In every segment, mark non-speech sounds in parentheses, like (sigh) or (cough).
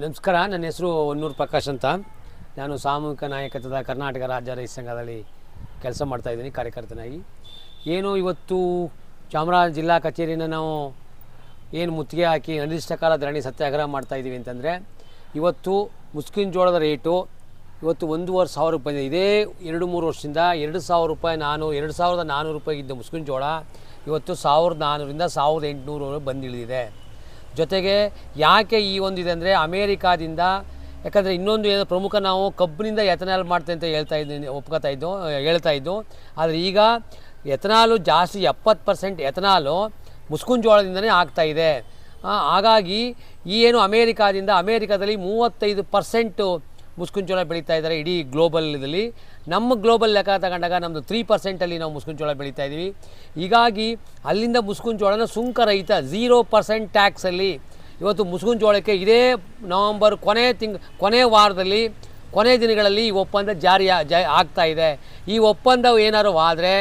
ನಮಸ್ಕಾರ. ನನ್ನ ಹೆಸರು ಹೊನ್ನೂರು ಪ್ರಕಾಶ್ ಅಂತ. ನಾನು ಸಾಮೂಹಿಕ ನಾಯಕತ್ವದ ಕರ್ನಾಟಕ ರಾಜ್ಯ ರೈತ ಸಂಘದಲ್ಲಿ ಕೆಲಸ ಮಾಡ್ತಾಯಿದ್ದೀನಿ ಕಾರ್ಯಕರ್ತನಾಗಿ. ಏನು ಇವತ್ತು ಚಾಮರಾಜ ಜಿಲ್ಲಾ ಕಚೇರಿನ ನಾವು ಏನು ಮುತ್ತಿಗೆ ಹಾಕಿ ಅನಿರ್ದಿಷ್ಟ ಕಾಲ ಧರಣಿ ಸತ್ಯಾಗ್ರಹ ಮಾಡ್ತಾಯಿದ್ದೀವಿ ಅಂತಂದರೆ, ಇವತ್ತು ಮುಸ್ಕಿನ ಜೋಳದ ರೇಟು ಇವತ್ತು ಒಂದೂವರೆ ಸಾವಿರ ರೂಪಾಯಿ ಇದೆ. ಎರಡು ಮೂರು ವರ್ಷದಿಂದ ಎರಡು ಸಾವಿರ ರೂಪಾಯಿ ನಾನು, ಎರಡು ಸಾವಿರದ ನಾನ್ನೂರು ರೂಪಾಯಿ ಇದ್ದ ಮುಸ್ಕಿನ ಜೋಳ ಇವತ್ತು ಸಾವಿರದ ನಾನ್ನೂರಿಂದ ಸಾವಿರದ ಎಂಟುನೂರು ಬಂದು ಇಳಿದಿದೆ ಜೊತೆಗೆ ಯಾಕೆ ಈ ಒಂದು ಇದೆ ಅಂದರೆ ಅಮೇರಿಕಾದಿಂದ, ಯಾಕಂದರೆ ಇನ್ನೊಂದು ಏನು ಪ್ರಮುಖ ನಾವು ಕಬ್ಬಿನಿಂದ ಎಥನಾಲ್ ಮಾಡ್ತೇವೆ ಅಂತ ಹೇಳ್ತಾ ಇದ್ದೀನಿ, ಒಪ್ಕೋತಾ ಇದ್ದು, ಹೇಳ್ತಾ ಇದ್ದು. ಆದರೆ ಈಗ ಎಥನಾಲು ಜಾಸ್ತಿ ಎಪ್ಪತ್ತು ಪರ್ಸೆಂಟ್ ಎಥನಾಲು ಆಗ್ತಾ ಇದೆ. ಹಾಗಾಗಿ ಈ ಏನು ಅಮೇರಿಕಾದಿಂದ, ಅಮೇರಿಕಾದಲ್ಲಿ ಮೂವತ್ತೈದು ಪರ್ಸೆಂಟು ಮುಸ್ಕುನ್ ಜೋಳ ಬೆಳೀತಾ ಇದ್ದಾರೆ ಇಡೀ ಗ್ಲೋಬಲ್ ಇದರಲ್ಲಿ ನಮ್ಮ ಗ್ಲೋಬಲ್ ಲೆಕ್ಕ ತಗೊಂಡಾಗ ನಮ್ಮದು ತ್ರೀ ಪರ್ಸೆಂಟಲ್ಲಿ ನಾವು ಮುಸ್ಕುಂಚೋಳ ಬೆಳೀತಾ ಇದ್ದೀವಿ ಹೀಗಾಗಿ ಅಲ್ಲಿಂದ ಮುಸ್ಕುಂಚೋಳನ ಜೋಳನ ಸುಂಕ ರಹಿತ ಝೀರೋ ಪರ್ಸೆಂಟ್ ಟ್ಯಾಕ್ಸಲ್ಲಿ ಇವತ್ತು ಮುಸ್ಕುಂಚೋಳಕ್ಕೆ ಇದೇ ನವಂಬರ್ ಕೊನೆ ತಿಂಗ್, ಕೊನೆ ವಾರದಲ್ಲಿ, ಕೊನೆ ದಿನಗಳಲ್ಲಿ ಈ ಒಪ್ಪಂದ ಜಾರಿ ಆಗ್ತಾ ಇದೆ. ಈ ಒಪ್ಪಂದ ಏನಾದ್ರು ಆದರೆ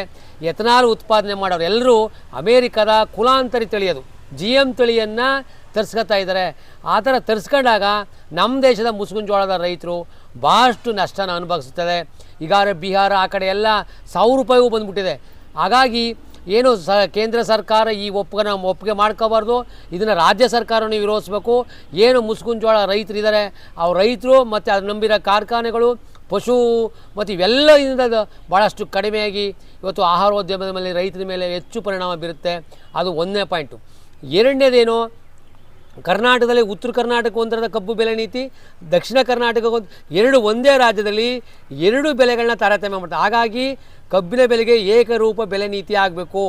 ಎಥನಾಲ್ ಉತ್ಪಾದನೆ ಮಾಡೋರು ಎಲ್ಲರೂ ಅಮೇರಿಕದ ಕುಲಾಂತರಿ ತಳಿಯೋದು. ಜಿ ಎಂ ತಳಿಯನ್ನು ತರಿಸ್ಕೊತಾ ಇದ್ದಾರೆ. ಆ ಥರ ತರಿಸ್ಕೊಂಡಾಗ ನಮ್ಮ ದೇಶದ ಮುಸ್ಕಿನ ಜೋಳದ ರೈತರು ಭಾಳಷ್ಟು ನಷ್ಟನ ಅನುಭವಿಸುತ್ತದೆ. ಈಗಾಗಲೇ ಬಿಹಾರ, ಆ ಕಡೆ ಎಲ್ಲ ಸಾವಿರ ರೂಪಾಯಿಗೂ ಬಂದ್ಬಿಟ್ಟಿದೆ. ಹಾಗಾಗಿ ಏನು ಸ ಕೇಂದ್ರ ಸರ್ಕಾರ ಈ ಒಪ್ಪಿಗೆ ಒಪ್ಪಿಗೆ ಮಾಡ್ಕೋಬಾರ್ದು. ಇದನ್ನು ರಾಜ್ಯ ಸರ್ಕಾರವನ್ನು ವಿರೋಧಿಸ್ಬೇಕು. ಏನು ಮುಸ್ಕಿನ ಜೋಳ ರೈತರಿದ್ದಾರೆ ಅವ್ರ ರೈತರು ಮತ್ತು ಅದು ನಂಬಿರೋ ಕಾರ್ಖಾನೆಗಳು, ಪಶು ಮತ್ತು ಇವೆಲ್ಲದಿಂದ ಭಾಳಷ್ಟು ಕಡಿಮೆಯಾಗಿ ಇವತ್ತು ಆಹಾರೋದ್ಯಮದ ಮೇಲೆ ರೈತರ ಮೇಲೆ ಹೆಚ್ಚು ಪರಿಣಾಮ ಬೀರುತ್ತೆ. ಅದು ಒಂದನೇ ಪಾಯಿಂಟು. ಎರಡನೇದೇನು ಕರ್ನಾಟಕದಲ್ಲಿ ಉತ್ತರ ಕರ್ನಾಟಕ ಒಂದರದ ಕಬ್ಬು ಬೆಲೆ ನೀತಿ, ದಕ್ಷಿಣ ಕರ್ನಾಟಕ ಒಂದು, ಎರಡು ಒಂದೇ ರಾಜ್ಯದಲ್ಲಿ ಎರಡು ಬೆಲೆಗಳನ್ನ ತಾರತಮ್ಯ ಮಾಡ್ತಾರೆ ಹಾಗಾಗಿ ಕಬ್ಬಿನ ಬೆಲೆಗೆ ಏಕರೂಪ ಬೆಲೆ ನೀತಿ ಆಗಬೇಕು.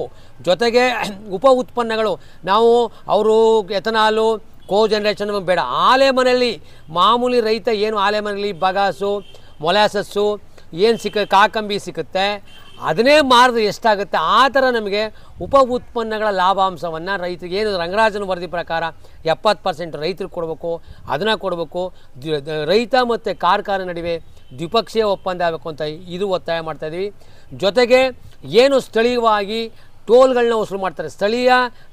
ಜೊತೆಗೆ (clears throat) ಉಪ ಉತ್ಪನ್ನಗಳು, ನಾವು ಅವರು ಎಥನಾಲು ಕೋ ಜನರೇಷನ್ ಬೇಡ. ಆಲೆ ಮನೆಯಲ್ಲಿ ಮಾಮೂಲಿ ರೈತ ಏನು ಆಲೆ ಮನೆಯಲ್ಲಿ ಬಗಾಸು, ಮೊಲಾಸಸ್ಸು, ಏನು ಸಿಕ್ಕ ಕಾಕಂಬಿ ಸಿಕ್ಕುತ್ತೆ ಅದನ್ನೇ ಮಾರಿದ್ರೆ ಎಷ್ಟಾಗುತ್ತೆ? ಆ ಥರ ನಮಗೆ ಉಪ ಉತ್ಪನ್ನಗಳ ಲಾಭಾಂಶವನ್ನು ರೈತರಿಗೆ ಏನು ರಂಗರಾಜನ ವರದಿ ಪ್ರಕಾರ ಎಪ್ಪತ್ತು ಪರ್ಸೆಂಟ್ ರೈತರಿಗೆ ಕೊಡಬೇಕು, ಅದನ್ನು ಕೊಡಬೇಕು. ರೈತ ಮತ್ತು ಕಾರ್ಖಾನೆ ನಡುವೆ ದ್ವಿಪಕ್ಷೀಯ ಒಪ್ಪಂದ ಆಗಬೇಕು ಅಂತ ಇದು ಒತ್ತಾಯ ಮಾಡ್ತಾಯಿದ್ವಿ ಜೊತೆಗೆ ಏನು ಸ್ಥಳೀಯವಾಗಿ ಟೋಲ್ಗಳನ್ನ ವಸೂಲು ಮಾಡ್ತಾರೆ. ಸ್ಥಳೀಯ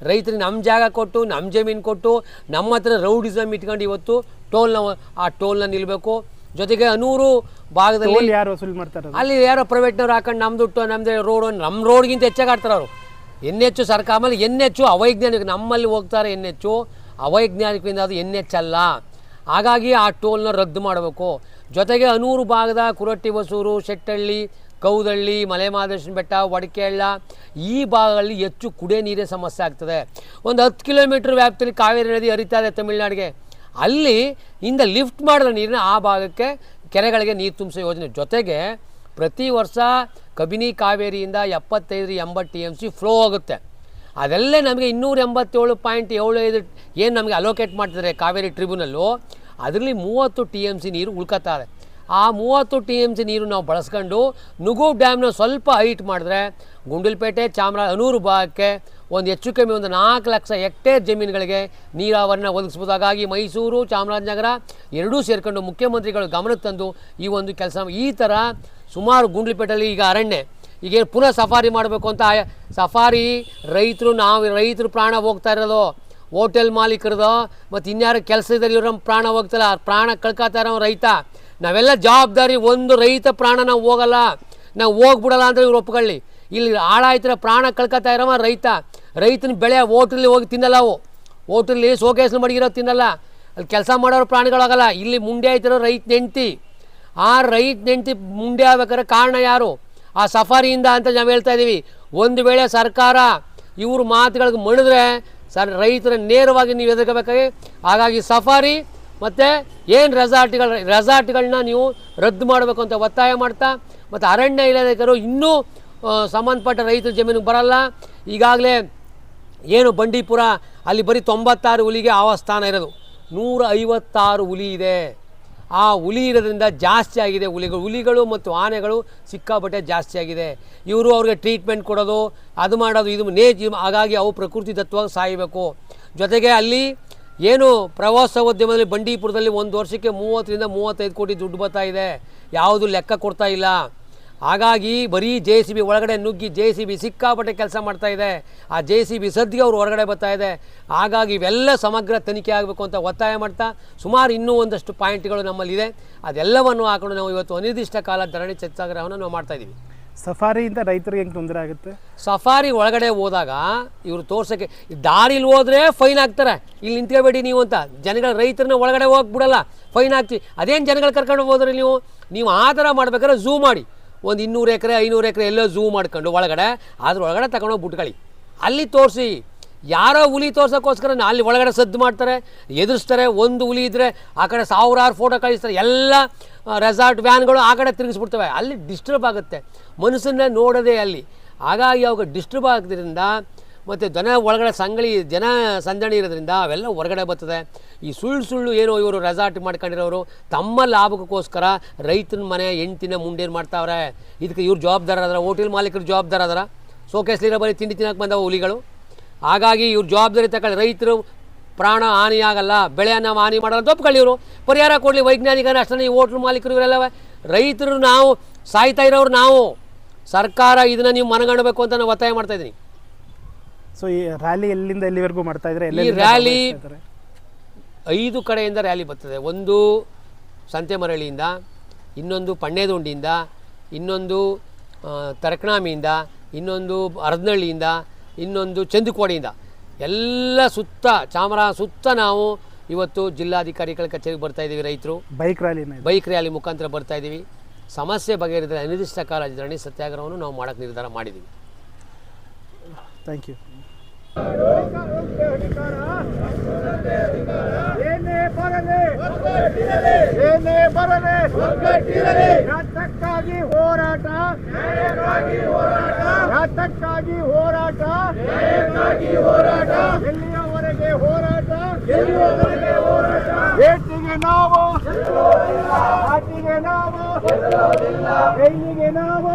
ರೈತರಿಗೆ ನಮ್ಮ ಜಾಗ ಕೊಟ್ಟು ನಮ್ಮ ಜಮೀನು ಕೊಟ್ಟು, ನಮ್ಮ ಹತ್ರ ರೌಡಿಸಮ್ ಇಟ್ಕೊಂಡು ಇವತ್ತು ಟೋಲ್ನ, ಆ ಟೋಲ್ನ ನಿಲ್ಲಬೇಕು ಜೊತೆಗೆ ಅನೂರು ಭಾಗದಲ್ಲಿ ಯಾರು ವಸೂಲ್ ಮಾಡ್ತಾರೆ ಅಲ್ಲಿ ಯಾರೋ ಪ್ರೈವೇಟ್ನವ್ರು ಹಾಕೊಂಡು ನಮ್ದು ಟ- ನಮ್ದು ರೋಡ್ ನಮ್ಮ ರೋಡ್ಗಿಂತ ಹೆಚ್ಚಾಗಿ ಆಡ್ತಾರೆ ಅವರು. ಎನ್ ಹೆಚ್ಚು ಸರ್ಕಾರ ಆಮೇಲೆ ಎನ್ ಹೆಚ್ಚು ಅವೈಜ್ಞಾನಿಕ ನಮ್ಮಲ್ಲಿ ಹೋಗ್ತಾರೆ ಎನ್ ಹೆಚ್ಚು ಅವೈಜ್ಞಾನಿಕದಿಂದ ಅದು ಎನ್ ಹೆಚ್ಚಲ್ಲ ಹಾಗಾಗಿ ಆ ಟೋಲ್ನ ರದ್ದು ಮಾಡಬೇಕು. ಜೊತೆಗೆ ಅನೂರು ಭಾಗದ ಕುರಟ್ಟಿ ಹೊಸೂರು ಶೆಟ್ಟಳ್ಳಿ ಕೌದಳ್ಳಿ ಮಲೆಮಹದೇಶ್ವರ ಬೆಟ್ಟ ವಡಕೇಳ್ಳ ಈ ಭಾಗಗಳಲ್ಲಿ ಹೆಚ್ಚು ಕುಡಿಯ ನೀರಿನ ಸಮಸ್ಯೆ ಆಗ್ತದೆ. ಒಂದು ಹತ್ತು ಕಿಲೋಮೀಟ್ರ್ ವ್ಯಾಪ್ತಿಯಲ್ಲಿ ಕಾವೇರಿ ನದಿ ಹರಿತಾ ಇದೆ ತಮಿಳ್ನಾಡಿಗೆ. ಅಲ್ಲಿ ಇಂದ ಲಿಫ್ಟ್ ಮಾಡಿದ ನೀರನ್ನ ಆ ಭಾಗಕ್ಕೆ ಕೆರೆಗಳಿಗೆ ನೀರು ತುಂಬಿಸೋ ಯೋಜನೆ. ಜೊತೆಗೆ ಪ್ರತಿ ವರ್ಷ ಕಬಿನಿ ಕಾವೇರಿಯಿಂದ ಎಪ್ಪತ್ತೈದು ಎಂಬತ್ತು ಟಿ ಎಂ ಸಿ ಫ್ಲೋ ಆಗುತ್ತೆ. ಅದಲ್ಲೇ ನಮಗೆ ಇನ್ನೂರ ಎಂಬತ್ತೇಳು ಪಾಯಿಂಟ್ ಏಳು ಐದು ಏನು ನಮಗೆ ಅಲೋಕೇಟ್ ಮಾಡ್ತಿದ್ದಾರೆ ಕಾವೇರಿ ಟ್ರಿಬ್ಯುನಲ್ಲು ಅದರಲ್ಲಿ ಮೂವತ್ತು ಟಿ ಎಂ ಸಿ ನೀರು ಉಳ್ಕೊತಾರೆ ಆ ಮೂವತ್ತು ಟಿ ಎಂ ಸಿ ನೀರು ನಾವು ಬಳಸ್ಕೊಂಡು ನುಗು ಡ್ಯಾಮ್ನ ಸ್ವಲ್ಪ ಹೈಟ್ ಮಾಡಿದ್ರೆ ಗುಂಡಲ್ಪೇಟೆ, ಚಾಮರ ಅನೂರು ಭಾಗಕ್ಕೆ ಒಂದು ಹೆಚ್ಚು ಕಮ್ಮಿ ಒಂದು ನಾಲ್ಕು ಲಕ್ಷ ಹೆಕ್ಟೇರ್ ಜಮೀನುಗಳಿಗೆ ನೀರಾವರಿನ ಒದಗಿಸ್ಬೋದು ಹಾಗಾಗಿ ಮೈಸೂರು, ಚಾಮರಾಜನಗರ ಎರಡೂ ಸೇರಿಕೊಂಡು ಮುಖ್ಯಮಂತ್ರಿಗಳು ಗಮನಕ್ಕೆ ತಂದು ಈ ಒಂದು ಕೆಲಸ ಈ ಥರ ಸುಮಾರು ಗುಂಡ್ಲಿಪೇಟೆಯಲ್ಲಿ ಈಗ ಅರಣ್ಯ ಈಗೇನು ಪುನಃ ಸಫಾರಿ ಮಾಡಬೇಕು ಅಂತ ಸಫಾರಿ ರೈತರು ನಾವು ರೈತರು ಪ್ರಾಣ ಹೋಗ್ತಾ ಇರೋದು. ಹೋಟೆಲ್ ಮಾಲೀಕರದು ಮತ್ತು ಇನ್ಯಾರು ಕೆಲಸದಲ್ಲಿ ಇವ್ರ ಪ್ರಾಣ ಹೋಗ್ತಾರ ಪ್ರಾಣ ಕಳ್ಕೊತಾ ಇರೋ ರೈತ. ನಾವೆಲ್ಲ ಜವಾಬ್ದಾರಿ ಒಂದು ರೈತ ಪ್ರಾಣ ನಾವು ಹೋಗಲ್ಲ, ನಾವು ಹೋಗ್ಬಿಡಲ್ಲ ಅಂದರೆ ಇವ್ರು ಒಪ್ಕೊಳ್ಳಿ. ಇಲ್ಲಿ ಹಾಳಾಯ್ತಿರೋ ಪ್ರಾಣ ಕಳ್ಕೊತಾ ಇರೋವ ರೈತ. ರೈತನ ಬೆಳೆ ಓಟ್ರಲ್ಲಿ ಹೋಗಿ ತಿನ್ನಲ್ಲ ಅವು. ಓಟ್ರಲ್ಲಿ ಸೋಕೇಸ್ನ ಮಡಗಿರೋ ತಿನ್ನಲ್ಲ. ಅಲ್ಲಿ ಕೆಲಸ ಮಾಡೋರು ಪ್ರಾಣಿಗಳಾಗಲ್ಲ. ಇಲ್ಲಿ ಮುಂಡೆ ಆಯ್ತಿರೋ ರೈತ ನೆಂಟಿ. ಆ ರೈತ ನೆಂಟಿ ಮುಂಡೆ ಆಗ್ಬೇಕಾದ್ರೆ ಕಾರಣ ಯಾರು? ಆ ಸಫಾರಿಯಿಂದ ಅಂತ ನಾವು ಹೇಳ್ತಾ ಇದ್ದೀವಿ ಒಂದು ವೇಳೆ ಸರ್ಕಾರ ಇವ್ರ ಮಾತುಗಳಿಗೆ ಮಣಿದ್ರೆ ಸರ್ ರೈತರ ನೇರವಾಗಿ ನೀವು ಎದುರ್ಕೋಬೇಕಾಗಿ. ಹಾಗಾಗಿ ಸಫಾರಿ ಮತ್ತು ಏನು ರೆಸಾರ್ಟ್ಗಳು ರೆಸಾರ್ಟ್ಗಳನ್ನ ನೀವು ರದ್ದು ಮಾಡಬೇಕು ಅಂತ ಒತ್ತಾಯ ಮಾಡ್ತಾ, ಮತ್ತು ಅರಣ್ಯ ಇಲಾಖೆಯವರು ಇನ್ನೂ ಸಂಬಂಧಪಟ್ಟ ರೈತರ ಜಮೀನಿಗೆ ಬರಲ್ಲ. ಈಗಾಗಲೇ ಏನು ಬಂಡೀಪುರ, ಅಲ್ಲಿ ಬರೀ ತೊಂಬತ್ತಾರು ಹುಲಿಗೆ ಆವಾಸ್ಥಾನ ಇರೋದು. ನೂರ ಐವತ್ತಾರು ಹುಲಿ ಇದೆ. ಆ ಹುಲಿ ಇರೋದ್ರಿಂದ ಜಾಸ್ತಿ ಆಗಿದೆ ಹುಲಿಗಳು. ಹುಲಿಗಳು ಮತ್ತು ಆನೆಗಳು ಸಿಕ್ಕಾಪಟ್ಟೆ ಜಾಸ್ತಿ ಆಗಿದೆ. ಇವರು ಅವ್ರಿಗೆ ಟ್ರೀಟ್ಮೆಂಟ್ ಕೊಡೋದು, ಅದು ಮಾಡೋದು, ಇದು ನೇ ಹಾಗಾಗಿ ಅವು ಪ್ರಕೃತಿ ತತ್ವವಾಗಿ ಸಾಯಬೇಕು. ಜೊತೆಗೆ ಅಲ್ಲಿ ಏನು ಪ್ರವಾಸೋದ್ಯಮದಲ್ಲಿ ಬಂಡೀಪುರದಲ್ಲಿ ಒಂದು ವರ್ಷಕ್ಕೆ ಮೂವತ್ತರಿಂದ ಮೂವತ್ತೈದು ಕೋಟಿ ದುಡ್ಡು ಬರ್ತಾ ಇದೆ. ಯಾವುದು ಲೆಕ್ಕ ಕೊಡ್ತಾ ಇಲ್ಲ. ಹಾಗಾಗಿ ಬರೀ ಜೆ ಸಿ ಬಿ ಒಳಗಡೆ ನುಗ್ಗಿ ಜೆ ಸಿ ಬಿ ಸಿಕ್ಕಾಪಟ್ಟೆ ಕೆಲಸ ಮಾಡ್ತಾ ಇದೆ. ಆ ಜೆ ಸಿ ಬಿ ಸದ್ದಿಗೆ ಅವರು ಹೊರಗಡೆ ಬರ್ತಾ ಇದೆ. ಹಾಗಾಗಿ ಇವೆಲ್ಲ ಸಮಗ್ರ ತನಿಖೆ ಆಗಬೇಕು ಅಂತ ಒತ್ತಾಯ ಮಾಡ್ತಾ ಸುಮಾರು ಇನ್ನೂ ಒಂದಷ್ಟು ಪಾಯಿಂಟ್ಗಳು ನಮ್ಮಲ್ಲಿದೆ. ಅದೆಲ್ಲವನ್ನು ಹಾಕೊಂಡು ನಾವು ಇವತ್ತು ಅನಿರ್ದಿಷ್ಟ ಕಾಲ ಧರಣಿ ಸತ್ಯಾಗ್ರಹವನ್ನು ನಾವು ಮಾಡ್ತಾ ಇದ್ದೀವಿ. ಸಫಾರಿಯಿಂದ ರೈತರಿಗೆ ಹೆಂಗೆ ತೊಂದರೆ ಆಗುತ್ತೆ? ಸಫಾರಿ ಒಳಗಡೆ ಹೋದಾಗ ಇವರು ತೋರ್ಸೋಕ್ಕೆ ದಾರಿಲಿ ಹೋದ್ರೆ ಫೈನ್ ಹಾಕ್ತಾರೆ ಇಲ್ಲಿ ನಿಂತ್ಕೋಬೇಡಿ ನೀವು ಅಂತ. ಜನಗಳ ರೈತರನ್ನ ಒಳಗಡೆ ಹೋಗ್ಬಿಡಲ್ಲ. ಫೈನ್ ಹಾಕ್ತೀವಿ ಅದೇನು ಜನಗಳು ಕರ್ಕೊಂಡು ಹೋದ್ರೆ ನೀವು? ನೀವು ಆ ಥರ ಮಾಡ್ಬೇಕಾದ್ರೆ ಝೂ ಮಾಡಿ. ಒಂದು ಇನ್ನೂರು ಎಕರೆ, ಐನೂರು ಎಕರೆ ಎಲ್ಲೋ ಝೂ ಮಾಡ್ಕೊಂಡು ಒಳಗಡೆ ಅದ್ರ ಒಳಗಡೆ ತಗೊಂಡೋಗಿ ಬಿಟ್ಕೊಳ್ಳಿ. ಅಲ್ಲಿ ತೋರಿಸಿ. ಯಾರೋ ಹುಲಿ ತೋರ್ಸೋಕ್ಕೋಸ್ಕರ ಅಲ್ಲಿ ಒಳಗಡೆ ಸದ್ದು ಮಾಡ್ತಾರೆ, ಎದುರಿಸ್ತಾರೆ, ಒಂದು ಹುಲಿ ಇದ್ದರೆ ಆ ಕಡೆ ಸಾವಿರಾರು ಫೋಟೋ ಕಳಿಸ್ತಾರೆ, ಎಲ್ಲ ರೆಸಾರ್ಟ್ ವ್ಯಾನ್ಗಳು ಆ ಕಡೆ ತಿರುಗಿಸ್ಬಿಡ್ತವೆ. ಅಲ್ಲಿ ಡಿಸ್ಟರ್ಬ್ ಆಗುತ್ತೆ. ಮನಸ್ಸನ್ನೇ ನೋಡೋದೇ ಅಲ್ಲಿ. ಹಾಗಾಗಿ ಅವಾಗ ಡಿಸ್ಟರ್ಬ್ ಆಗೋದ್ರಿಂದ ಮತ್ತು ಜನ ಒಳಗಡೆ ಸಂಗಳಿ, ಜನ ಸಂದಣಿ ಇರೋದ್ರಿಂದ ಅವೆಲ್ಲ ಹೊರಗಡೆ ಬರ್ತದೆ. ಈ ಸುಳ್ಳು ಸುಳ್ಳು ಏನೋ ಇವರು ರೆಸಾರ್ಟ್ ಮಾಡ್ಕೊಂಡಿರೋರು, ತಮ್ಮ ಲಾಭಕ್ಕೋಸ್ಕರ ರೈತನ ಮನೆ ಹೆಂಡ್ತಿನ ಮುಂಡೇನು ಮಾಡ್ತಾವ್ರೆ? ಇದಕ್ಕೆ ಇವ್ರು ಜವಾಬ್ದಾರ ಅದರ? ಹೋಟೆಲ್ ಮಾಲೀಕರು ಜವಾಬ್ದಾರ ಅದರ? ಸೋಕೇಸ್ಲಿರೋ ಬರೀ ತಿಂಡಿ ತಿನ್ನೋಕೆ ಬಂದವ ಹುಲಿಗಳು? ಹಾಗಾಗಿ ಇವ್ರ ಜವಾಬ್ದಾರಿ ತಗೊಳ್ಳಿ. ರೈತರು ಪ್ರಾಣ ಹಾನಿಯಾಗಲ್ಲ ಬೆಳೆಯನ್ನು ಹಾನಿ ಮಾಡಲ್ಲ ಅಂತ ಒಪ್ಕೊಳ್ಳಿ ಇವರು ಪರಿಹಾರ ಕೊಡಲಿ ವೈಜ್ಞಾನಿಕನ ಅಷ್ಟೇ ಈ ಹೋಟ್ಲ್ ಮಾಲೀಕರು ಇವರೆಲ್ಲ ರೈತರು ನಾವು ಸಾಯ್ತಾ ಇರೋರು ನಾವು. ಸರ್ಕಾರ ಇದನ್ನು ನೀವು ಮನಗಣಬೇಕು ಅಂತ ನಾನು ಒತ್ತಾಯ ಮಾಡ್ತಾ ಇದ್ದೀನಿ ಸೊ ಈ ರ್ಯಾಲಿ ಎಲ್ಲಿಂದ ಎಲ್ಲಿವರೆಗೂ ಮಾಡ್ತಾ ಇದ್ರೆ ಈ ರ್ಯಾಲಿ ಐದು ಕಡೆಯಿಂದ ರ್ಯಾಲಿ ಬರ್ತದೆ. ಒಂದು ಸಂತೆಮರಳಿಯಿಂದ ಇನ್ನೊಂದು ಪಣ್ಣೇದುಂಡಿಯಿಂದ ಇನ್ನೊಂದು ತರಕಣಾಮಿಯಿಂದ ಇನ್ನೊಂದು ಅರದನಹಳ್ಳಿಯಿಂದ ಇನ್ನೊಂದು ಚಂದುಕೋಡಿಯಿಂದ ಎಲ್ಲ ಸುತ್ತ ಚಾಮರ ಸುತ್ತ ನಾವು ಇವತ್ತು ಜಿಲ್ಲಾಧಿಕಾರಿಗಳ ಕಚೇರಿಗೆ ಬರ್ತಾ ಇದ್ದೀವಿ ರೈತರು ಬೈಕ್ ರ್ಯಾಲಿ ಬೈಕ್ ರ್ಯಾಲಿ ಮುಖಾಂತರ ಬರ್ತಾ ಇದ್ದೀವಿ ಸಮಸ್ಯೆ ಬಗೆಹರಿದರೆ ಅನಿರ್ದಿಷ್ಟ ಕಾಲ ಧರಣಿ ಸತ್ಯಾಗ್ರಹವನ್ನು ನಾವು ಮಾಡೋಕ್ಕೆ ನಿರ್ಧಾರ ಮಾಡಿದ್ದೀವಿ ಥ್ಯಾಂಕ್ ಯು ಏನೇ ಬರಲಿ ಏನೇ ಬರಲಿ ಯಾತಕ್ಕಾಗಿ ಹೋರಾಟ ಎಲ್ಲಿಯವರೆಗೆ ಹೋರಾಟ ಎಲ್ಲಿಯವರೆಗೆ ಹೋರಾಟ ಏಟಿಗೆ ನಾವು ಆಟಿಗೆ ನಾವು ಕೈಲಿಗೆ ನಾವು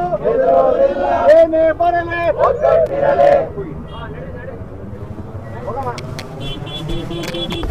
ಏನೇ ಬರಲಿ Thank